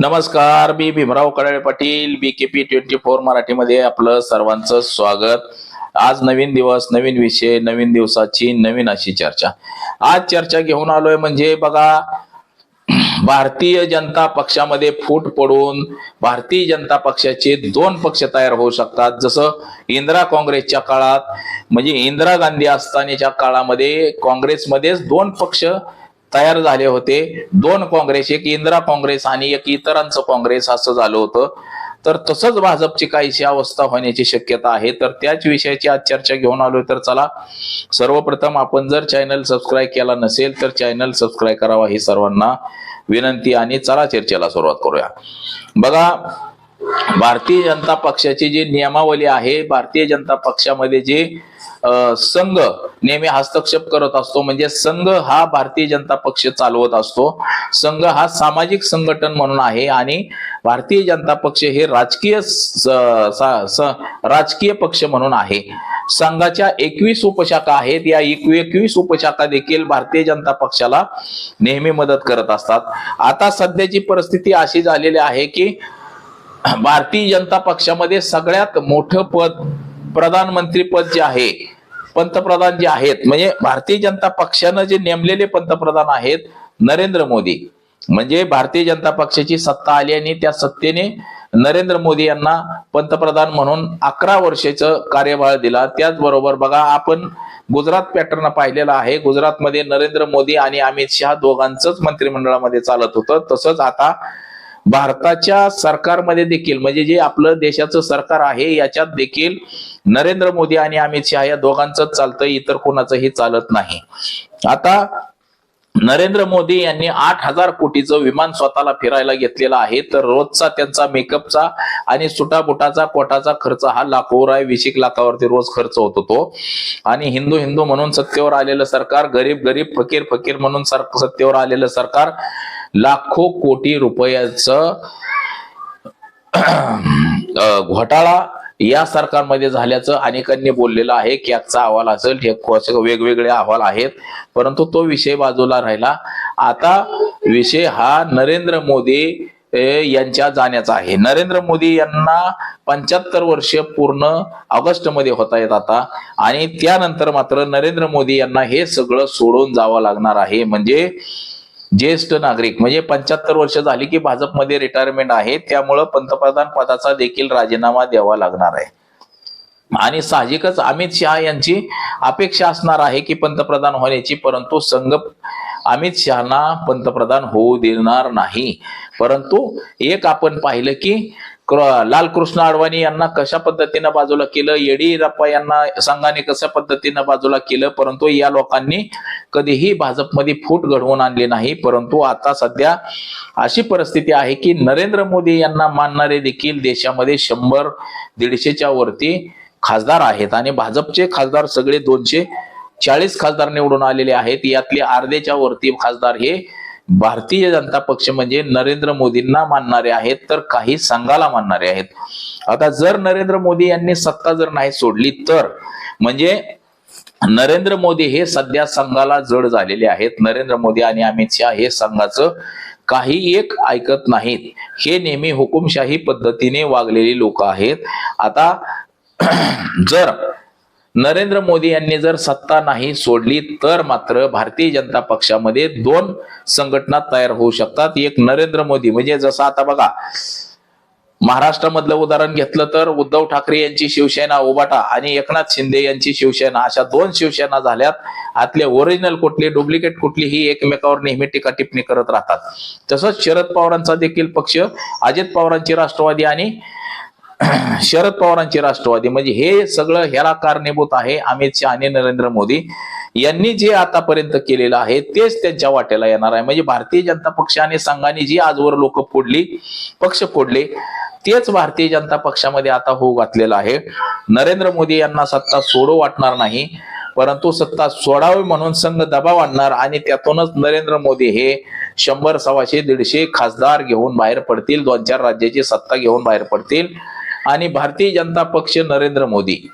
नमस्कार मी Bhimrao Kadale Patil B K P twenty four मराठीमध्ये आपलं सर्वांचं स्वागत. आज नवीन दिवस नवीन विषय नवीन दिवसाची नवीन अशी चर्चा. आज चर्चा घेऊन आलोय म्हणजे बघा भारतीय जनता पक्षामध्ये फूट पडून भारतीय जनता पक्षाचे दोन पक्ष तयार होऊ शकतात. जसं इंदिरा काँग्रेसच्या काळात म्हणजे इंदिरा गांधी असतानाच्या काळामध्ये काँग्रेसमध्येच दोन पक्ष तयार झाले होते. दोन काँग्रेस एक इंदिरा काँग्रेस आणि एक इतरांचं काँग्रेस असं झालं होतं. तर तसंच भाजपची काहीशी अवस्था होण्याची शक्यता आहे. तर त्याच विषयाची आज चर्चा घेऊन आलो तर चला सर्वप्रथम आपण जर चॅनल सबस्क्राईब केला नसेल तर चॅनल सबस्क्राईब करावा ही सर्वांना विनंती आणि चला चर्चेला सुरुवात करूया. बघा भारतीय जनता पक्षाची जी नियमावली आहे भारतीय जनता पक्षामध्ये जे संघ नेहमी हस्तक्षेप करत असतो. म्हणजे संघ हा भारतीय जनता पक्ष चालवत असतो. संघ हा सामाजिक संघटन म्हणून आहे आणि भारतीय जनता पक्ष हे राजकीय राजकीय पक्ष म्हणून आहे. संघाच्या एकवीस उपशाखा आहेत. या एकवीस उपशाखा देखील भारतीय जनता पक्षाला नेहमी मदत करत असतात. आता सध्याची परिस्थिती अशी झालेली आहे की भारतीय जनता पक्षामध्ये सगळ्यात मोठं पद प्रधानमंत्री पद जे आहे पंतप्रधान जे आहेत म्हणजे भारतीय जनता पक्षानं जे नेमलेले पंतप्रधान आहेत नरेंद्र मोदी. म्हणजे भारतीय जनता पक्षाची सत्ता आली आणि त्या सत्तेने नरेंद्र मोदी यांना पंतप्रधान म्हणून अकरा वर्षाचं कार्यभार दिला. त्याचबरोबर बघा आपण गुजरात पॅटर्न पाहिलेला आहे. गुजरातमध्ये नरेंद्र मोदी आणि अमित शहा दोघांचंच मंत्रिमंडळामध्ये चालत होतं. तसंच आता भारताच्या सरकारमध्ये देखील म्हणजे जे आपलं देशाचं सरकार आहे याच्यात देखील नरेंद्र मोदी आणि अमित शहा या दोघांचंच चालतं इतर कोणाचंही चालत नाही. आता नरेंद्र मोदी यांनी आठ हजार कोटीचं विमान स्वतःला फिरायला घेतलेलं आहे तर रोजचा त्यांचा मेकअपचा आणि सुटाबुटाचा कोटाचा खर्च हा लाखोवर आहे वीस लाखावरती रोज खर्च होतो तो. आणि हिंदू हिंदू म्हणून सत्तेवर आलेलं सरकार गरीब गरीब फकीर फकीर म्हणून सर सत्तेवर आलेलं सरकार लाखो कोटी रुपयाचं घोटाळा या सरकारमध्ये झाल्याचं अनेकांनी बोललेलं आहे की आजचा अहवाल असेल हे वेगवेगळे अहवाल आहेत परंतु तो विषय बाजूला राहिला. आता विषय हा नरेंद्र मोदी यांच्या जाण्याचा आहे. नरेंद्र मोदी यांना पंच्याहत्तर वर्ष पूर्ण ऑगस्टमध्ये होता येत आता आणि त्यानंतर मात्र नरेंद्र मोदी यांना हे सगळं सोडून जावं लागणार आहे. म्हणजे ज्येष्ठ नागरिक म्हणजे पंच्याहत्तर वर्ष झाली की भाजपमध्ये रिटायरमेंट आहे त्यामुळं पंतप्रधान पदाचा देखील राजीनामा द्यावा लागणार आहे. आणि साहजिकच अमित शहा यांची अपेक्षा असणार आहे की पंतप्रधान होण्याची परंतु संघ अमित शहाना पंतप्रधान होऊ देणार नाही. परंतु एक आपण पाहिलं की लालकृष्ण अडवाणी यांना कशा पद्धतीनं बाजूला केलं? येडियुरप्पा यांना संघाने कशा पद्धतीनं बाजूला केलं? परंतु या लोकांनी कधीही भाजपमध्ये फूट घडवून आणली नाही. परंतु आता सध्या अशी परिस्थिती आहे की नरेंद्र मोदी यांना मानणारे देखील देशामध्ये शंभर दीडशेच्या वरती खासदार आहेत. आणि भाजपचे खासदार सगळे दोनशे चाळीस खासदार निवडून आलेले आहेत. यातले अर्धेच्या वरती खासदार हे भारतीय जनता पक्ष म्हणजे नरेंद्र मोदींना मानणारे आहेत तर काही संघाला मानणारे आहेत. आता जर नरेंद्र मोदी यांनी सत्ता जर नाही सोडली तर म्हणजे नरेंद्र मोदी हे सध्या संघाला जड झालेले आहेत. नरेंद्र मोदी आणि अमित शहा हे संघाचं काही एक ऐकत नाहीत. हे नेहमी हुकुमशाही पद्धतीने वागलेली लोक आहेत. आता जर नरेंद्र मोदी यांनी जर सत्ता नाही सोडली तर मात्र भारतीय जनता पक्षामध्ये दोन संघटना तयार होऊ शकतात. एक नरेंद्र मोदी म्हणजे जसं आता बघा महाराष्ट्रामधलं उदाहरण घेतलं तर उद्धव ठाकरे यांची शिवसेना उबाटा आणि एकनाथ शिंदे यांची शिवसेना अशा दोन शिवसेना झाल्यात. आतले ओरिजिनल कुठली डुप्लिकेट कुठली ही एकमेकावर नेहमी टीका टिप्पणी करत राहतात. तसंच शरद पवारांचा देखील पक्ष अजित पवारांची राष्ट्रवादी आणि शरद पवारांची राष्ट्रवादी. म्हणजे हे सगळं ह्याला कारणीभूत आहे अमित शहा आणि नरेंद्र मोदी यांनी जे आतापर्यंत केलेलं आहे तेच त्यांच्या वाट्याला येणार आहे. म्हणजे भारतीय जनता पक्ष आणि संघाने जी आजवर लोक फोडली पक्ष फोडले तेच भारतीय जनता पक्षामध्ये आता होऊ घातलेलं आहे. नरेंद्र मोदी यांना सत्ता सोडू वाटणार नाही परंतु सत्ता सोडावी म्हणून संघ दबाव आणणार आणि त्यातूनच नरेंद्र मोदी हे शंभर सव्वाशे दीडशे खासदार घेऊन बाहेर पडतील. दोन चार राज्याची सत्ता घेऊन बाहेर पडतील. आणि भारतीय जनता पक्ष नरेंद्र मोदी.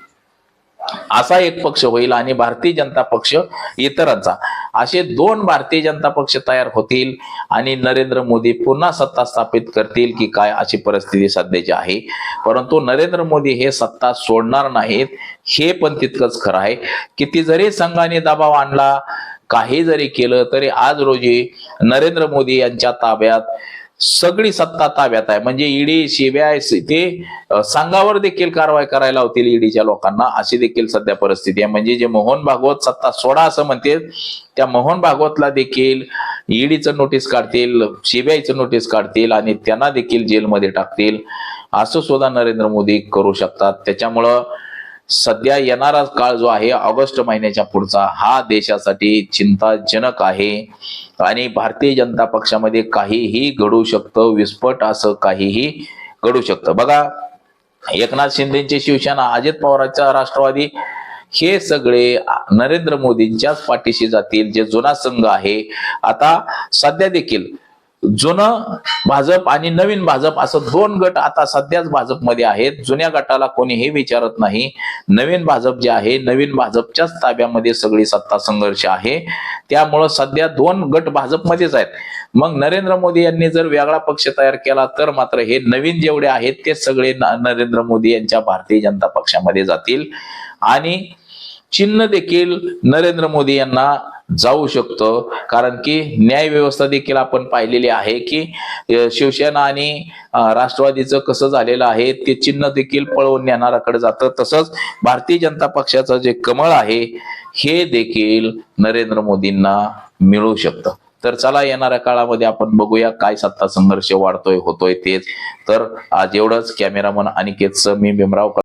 असा एक पक्ष होईल आणि भारतीय जनता पक्ष इतरांचा. असे दोन भारतीय जनता पक्ष तयार होतील आणि नरेंद्र मोदी पुन्हा सत्ता स्थापित करतील की काय अशी परिस्थिती सध्याची आहे. परंतु नरेंद्र मोदी हे सत्ता सोडणार नाहीत हे पण तितकंच खरं आहे. किती जरी संघाने दबाव आणला काही जरी केलं तरी आज रोजी नरेंद्र मोदी यांच्या ताब्यात सगळी सत्ता ताब्यात आहे. म्हणजे ईडी सीबीआय ते संघावर देखील कारवाई करायला होतील ईडीच्या लोकांना. अशी देखील सध्या परिस्थिती आहे. म्हणजे जे मोहन भागवत सत्ता सोडा असं म्हणते त्या मोहन भागवतला देखील ईडीचं नोटीस काढतील सीबीआयचं नोटीस काढतील आणि त्यांना देखील जेलमध्ये टाकतील. असं सुद्धा नरेंद्र मोदी करू शकतात. त्याच्यामुळं सध्या येणारा काळ जो आहे ऑगस्ट महिन्याच्या पुढचा हा देशासाठी चिंताजनक आहे. आणि भारतीय जनता पक्षामध्ये काहीही घडू शकतं विस्फोट असं काहीही घडू शकतं. बघा एकनाथ शिंदेची शिवसेना अजित पवारांचा राष्ट्रवादी हे सगळे नरेंद्र मोदींच्याच पाठीशी जातील जे जुना संघ आहे. आता सध्या देखील जुनं भाजप आणि नवीन भाजप असं दोन गट आता सध्याच भाजपमध्ये आहेत. जुन्या गटाला कोणी हे विचारत नाही. नवीन भाजप जे आहे नवीन भाजपच्याच ताब्यामध्ये सगळी सत्ता संघर्ष आहे. त्यामुळं सध्या दोन गट भाजपमध्येच आहेत. मग नरेंद्र मोदी यांनी जर वेगळा पक्ष तयार केला तर मात्र हे नवीन जेवढे आहेत ते सगळे नरेंद्र मोदी यांच्या भारतीय जनता पक्षामध्ये जातील. आणि चिन्ह देखील नरेंद्र मोदी यांना जाऊ शकतो. कारण की न्याय व्यवस्था देखील आपण पाहिलेली आहे की शिवसेना आणि राष्ट्रवादीचं कसं झालेलं आहे ते चिन्ह देखील पळवून नेणाराकडे जातं. तसंच भारतीय जनता पक्षाचं जे कमळ आहे हे देखील नरेंद्र मोदींना मिळू शकतं. तर चला येणाऱ्या काळामध्ये आपण बघूया काय सत्ता संघर्ष वाढतोय होतोय तेच. तर आज एवढंच. कॅमेरामन अनिकेतचं मी भीमराव